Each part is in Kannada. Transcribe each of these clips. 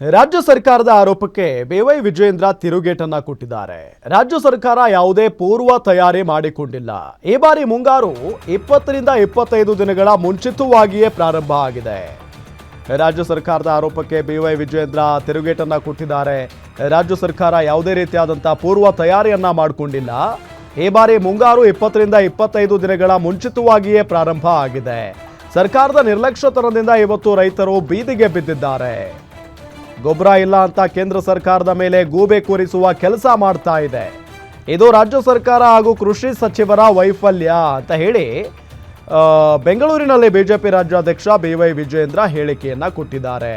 ರಾಜ್ಯ ಸರ್ಕಾರದ ಆರೋಪಕ್ಕೆ ಬೇವೈ ವಿಜಯೇಂದ್ರ ತಿರುಗೇಟನ್ನ ಕೊಟ್ಟಿದ್ದಾರೆ. ರಾಜ್ಯ ಸರ್ಕಾರ ಯಾವುದೇ ಪೂರ್ವ ತಯಾರಿ ಮಾಡಿಕೊಂಡಿಲ್ಲ. ಈ ಬಾರಿ ಮುಂಗಾರು ಇಪ್ಪತ್ತರಿಂದ ಇಪ್ಪತ್ತೈದು ದಿನಗಳ ಮುಂಚಿತವಾಗಿಯೇ ಪ್ರಾರಂಭ ಆಗಿದೆ. ರಾಜ್ಯ ಸರ್ಕಾರದ ಆರೋಪಕ್ಕೆ ಬಿವೈ ವಿಜಯೇಂದ್ರ ತಿರುಗೇಟನ್ನ ಕೊಟ್ಟಿದ್ದಾರೆ. ರಾಜ್ಯ ಸರ್ಕಾರ ಯಾವುದೇ ರೀತಿಯಾದಂತಹ ಪೂರ್ವ ತಯಾರಿಯನ್ನ ಮಾಡಿಕೊಂಡಿಲ್ಲ. ಈ ಬಾರಿ ಮುಂಗಾರು ಇಪ್ಪತ್ತರಿಂದ ಇಪ್ಪತ್ತೈದು ದಿನಗಳ ಮುಂಚಿತವಾಗಿಯೇ ಪ್ರಾರಂಭ ಆಗಿದೆ. ಸರ್ಕಾರದ ನಿರ್ಲಕ್ಷ್ಯತನದಿಂದ ಇವತ್ತು ರೈತರು ಬೀದಿಗೆ ಬಿದ್ದಿದ್ದಾರೆ. ಗೊಬ್ಬರ ಇಲ್ಲ ಅಂತ ಕೇಂದ್ರ ಸರ್ಕಾರದ ಮೇಲೆ ಗೂಬೆ ಕೂರಿಸುವ ಕೆಲಸ ಮಾಡ್ತಾ ಇದೆ. ಇದು ರಾಜ್ಯ ಸರ್ಕಾರ ಹಾಗೂ ಕೃಷಿ ಸಚಿವರ ವೈಫಲ್ಯ ಅಂತ ಹೇಳಿ ಬೆಂಗಳೂರಿನಲ್ಲಿ ಬಿಜೆಪಿ ರಾಜ್ಯಾಧ್ಯಕ್ಷ ಬಿ ವೈ ವಿಜಯೇಂದ್ರ ಹೇಳಿಕೆಯನ್ನ ಕೊಟ್ಟಿದ್ದಾರೆ.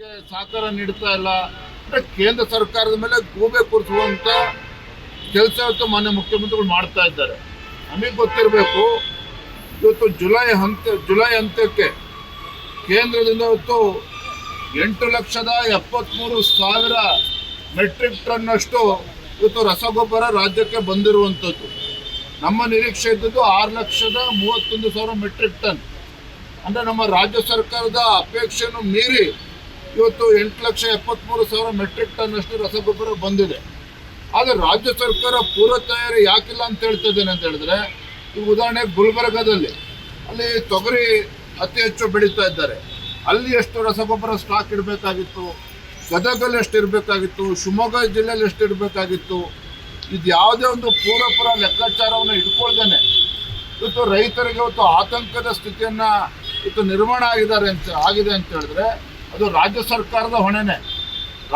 ಸಹಕಾರ ನೀಡ್ತಾ ಇಲ್ಲ. ಅಂದ್ರೆ ಕೇಂದ್ರ ಸರ್ಕಾರದ ಮೇಲೆ ಗೂಬೆ ಕೂರಿಸುವಂತ ಕೆಲಸ ಮಾನ್ಯ ಮುಖ್ಯಮಂತ್ರಿಗಳು ಮಾಡ್ತಾ ಇದ್ದಾರೆ. ನಮಗೆ ಗೊತ್ತಿರಬೇಕು, ಇವತ್ತು ಜುಲೈ ಹಂತ, ಜುಲೈ ಅಂತ್ಯಕ್ಕೆ ಕೇಂದ್ರದಿಂದ ಇವತ್ತು ಎಂಟು ಲಕ್ಷದ ಎಪ್ಪತ್ತ್ಮೂರು ಸಾವಿರ ಮೆಟ್ರಿಕ್ ಟನ್ ಅಷ್ಟು ಇವತ್ತು ರಸಗೊಬ್ಬರ ರಾಜ್ಯಕ್ಕೆ ಬಂದಿರುವಂಥದ್ದು. ನಮ್ಮ ನಿರೀಕ್ಷೆ ಇದ್ದದ್ದು ಆರು ಲಕ್ಷದ ಮೂವತ್ತೊಂದು ಸಾವಿರ ಮೆಟ್ರಿಕ್ ಟನ್. ಅಂದರೆ ನಮ್ಮ ರಾಜ್ಯ ಸರ್ಕಾರದ ಅಪೇಕ್ಷೆಯನ್ನು ಮೀರಿ ಇವತ್ತು ಎಂಟು ಲಕ್ಷ ಎಪ್ಪತ್ಮೂರು ಸಾವಿರ ಮೆಟ್ರಿಕ್ ಟನ್ ಅಷ್ಟು ರಸಗೊಬ್ಬರ ಬಂದಿದೆ. ಆದರೆ ರಾಜ್ಯ ಸರ್ಕಾರ ಪೂರ್ವ ತಯಾರಿ ಯಾಕಿಲ್ಲ ಅಂತ ಹೇಳ್ತಾ ಇದ್ದೇನೆ ಅಂತ ಹೇಳಿದ್ರೆ ಈಗ ಉದಾಹರಣೆ ಗುಲ್ಬರ್ಗದಲ್ಲಿ. ಅಲ್ಲಿ ತೊಗರಿ ಅತಿ ಹೆಚ್ಚು ಬೆಳೀತಾ ಇದ್ದಾರೆ. ಅಲ್ಲಿ ಎಷ್ಟು ರಸಗೊಬ್ಬರ ಸ್ಟಾಕ್ ಇಡಬೇಕಾಗಿತ್ತು? ಗದಗಲ್ಲಿ ಎಷ್ಟು ಇರಬೇಕಾಗಿತ್ತು? ಶಿವಮೊಗ್ಗ ಜಿಲ್ಲೆಯಲ್ಲಿ ಎಷ್ಟು ಇರಬೇಕಾಗಿತ್ತು ಇದು ಯಾವುದೇ ಒಂದು ಪೂರ್ವಪರ ಲೆಕ್ಕಾಚಾರವನ್ನು ಇಟ್ಕೊಳ್ದೇನೆ. ಇವತ್ತು ರೈತರಿಗೆ ಇವತ್ತು ಆತಂಕದ ಸ್ಥಿತಿಯನ್ನು ಇವತ್ತು ನಿರ್ಮಾಣ ಆಗಿದ್ದಾರೆ ಅಂತ, ಆಗಿದೆ ಅಂತ ಹೇಳಿದ್ರೆ ಅದು ರಾಜ್ಯ ಸರ್ಕಾರದ ಹೊಣೆನೆ.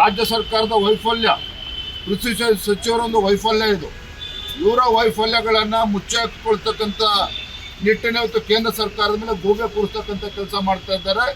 ರಾಜ್ಯ ಸರ್ಕಾರದ ವೈಫಲ್ಯ. ಕೃಷಿ ಸಚಿವರೊಂದು ವೈಫಲ್ಯ ಇದು. ಇವರ ವೈಫಲ್ಯಗಳನ್ನು ಮುಚ್ಚಾಕೊಳ್ತಕ್ಕಂಥ ನಿಟ್ಟಿನ ಕೇಂದ್ರ ಸರ್ಕಾರದ ಮೇಲೆ ಗೂಬೆ ಕೂರಿಸ್ತಕ್ಕಂಥ ಕೆಲಸ ಮಾಡ್ತಾ ಇದ್ದಾರೆ.